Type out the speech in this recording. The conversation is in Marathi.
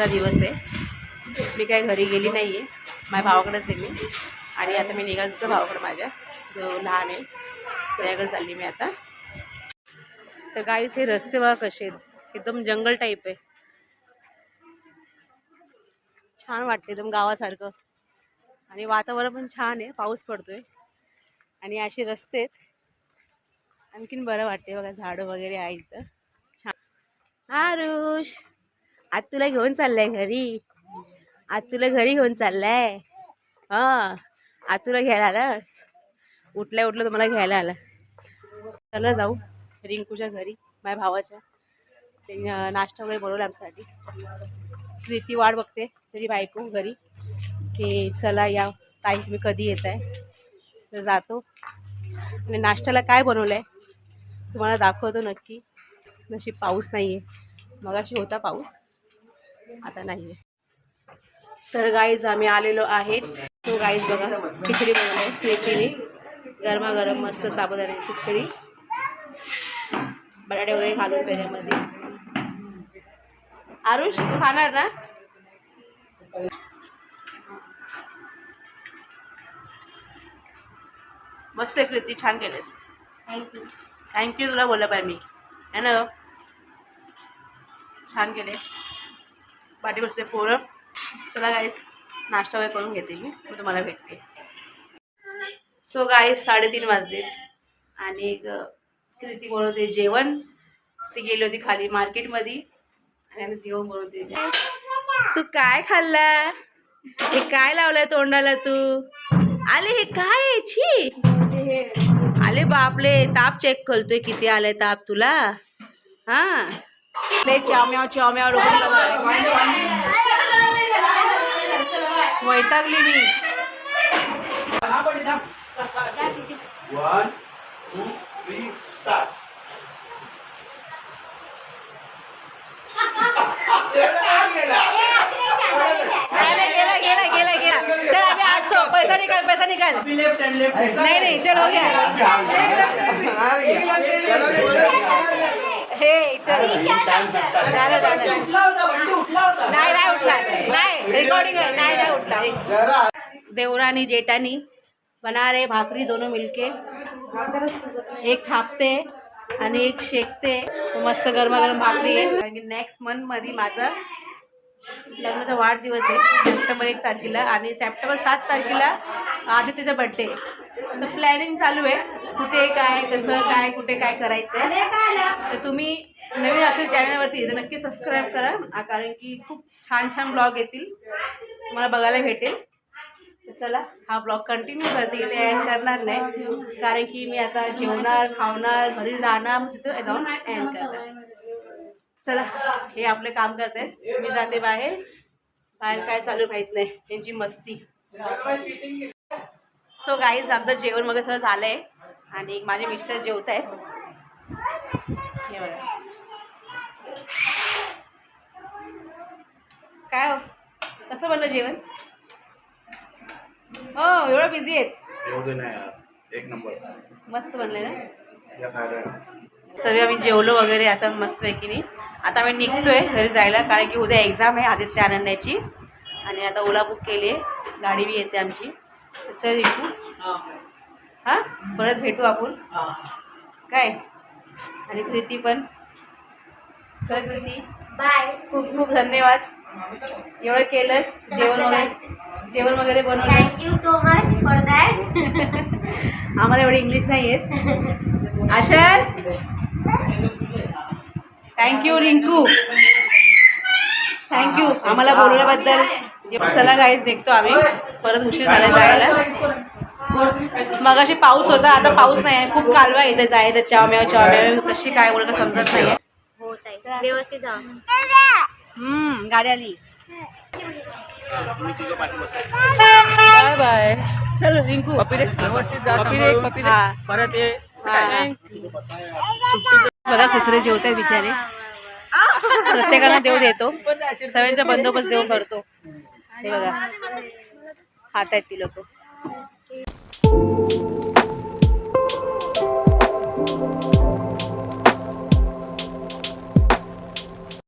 दुसरा दिवस आहे. मी काय घरी गेली नाही आहे माझ्या भावाकडेच आहे मी. आणि आता मी निघालचं भावाकडं माझ्या. जो लहान आहे. त्याच्याकडे चालली मी आता. तर गाईच हे रस्ते बघा कसे आहेत. एकदम जंगल टाईप आहे. छान वाटते एकदम गावासारखं. आणि वातावरण पण छान आहे. पाऊस पडतोय. आणि असे रस्ते आहेत. आणखीन बरं वाटते बघा. झाडं वगैरे आहे इथं छान आरुष आज तुला घेऊन चाललाय घरी. आज तुला घरी घेऊन चाललाय. हां आज तुला घ्यायला आला उठल्या उठलं तुम्हाला घ्यायला आला. चला जाऊ रिंकूच्या घरी माझ्या भावाच्या. त्यांनी नाश्ता वगैरे बनवला आमच्यासाठी. प्रीती वाट बघते तरी बायको घरी. की चला या ताई तुम्ही कधी येत आहे तर जातो. आणि नाश्त्याला काय बनवलं आहे तुम्हाला दाखवतो नक्की. नशीब पाऊस नाही आहे मगाशी होता पाऊस. आता नाही तर गाईज आम्ही आलेलो आहेत. तो गाईज बघा खिचडी बनवली आहे प्रीतीने गरमागरम मस्त साबुदाण्याची खिचडी. बटाटे वगैरे घालून त्याच्यामध्ये. आरुष तू खाणार ना? मस्त कृती छान केलेस. थँक्यू थँक्यू तुला बोललं पाहिजे मी. है ना छान केले. पाठी बसते पोरं. चला गाईस नाश्ता वगैरे करून घेते मी. मग तुम्हाला भेटते. सो गाईस साडेतीन वाजलेत. आणि ग- कृती बनवते जेवण. ती गेली होती खाली मार्केटमध्ये. आणि आता जेवण बनवते तू काय खाल्ला? हे काय लावलंय तोंडाला तू? आले हे काय आहे? छी आले बापले ताप चेक करतोय. किती आलाय ताप तुला? हा? ले चाम्याव चाम्याव वैतागली मी सो पैसा निकाल पैसा निकाल नहीं नहीं चलो हो गया हे चल नाही नाही उठला. नाही रिकॉर्डिंग आहे. नाही नाही उठला. देवरानी जेठानी बना रहे भाकरी दोनों मिलके. एक थापते आणि एक शेकते. मस्त गरमागरम भाकरी. आहे नेक्स्ट मंथमध्ये माझं लग्नाचा वाढदिवस आहे. सप्टेंबर एक तारखेला आणि सप्टेंबर सात तारखेला आदित्यचा बड्डे तर प्लॅनिंग चालू आहे. कुठे काय कसं काय कुठे काय करायचं आहे तर तुम्ही नवीन असेल चॅनलवरती तर नक्की सबस्क्राईब करा. कारण की खूप छान छान ब्लॉग येतील. तुम्हाला बघायला भेटेल. चला हा ब्लॉग कंटिन्यू करते. इथे एंड करणार नाही. कारण की मी आता जेवणार खावणार घरी जाणार. तिथं जाऊन एंड करणार. चला हे आपले काम करते मी जाते बाहेर. बाहेर काय चालू माहीत नाही. यांची मस्ती. सो गाईज आमचं जेवण वगैरे सगळं झालं आहे आणि माझे मिस्टर जेवत आहेत. हे बघा. काय हो? कसं बनलं जेवण? हो एवढं बिझी आहेत. एक नंबर. मस्त बनले ना? सर्व आम्ही जेवलो वगैरे आता मस्तपैकीने आता आम्ही निघतोय घरी जायला कारण की उद्या एक्झाम आहे आदित्य आनंदाची. आणि आता ओला बुक केली आहे. गाडी बी येते आमची. चल रिंकू हां. परत भेटू आपण. काय? आणि प्रीती पण. चल प्रीती. बाय खूप खूप धन्यवाद. एवढं केलंस. जेवण वगैरे जेवण वगैरे बनवलं. Thank you so much for that आम्हाला एवढे इंग्लिश नाही येत. आशर? थँक्यू रिंकू थँक्यू आम्हाला बोलवल्याबद्दल चला गाईज देखतो आम्ही. परत उशीर झाला जायला. मगाशी पाऊस होता आता पाऊस नाही आहे. खूप कालवा इथे जायचं. चाव्याव चाव्याव कशी काय बोलत समजत नाही हो ताई व्यवस्थित गाडी आली. बाय बाय चल रिंकू. व्यवस्थित जा हा. परत ये. हा. बघा कुत्रे जेवताय बिचारे. प्रत्येकाला देव देतो. सगळ्यांचा बंदोबस्त देव करतो. हे बघा. खात आहेत ती लोक.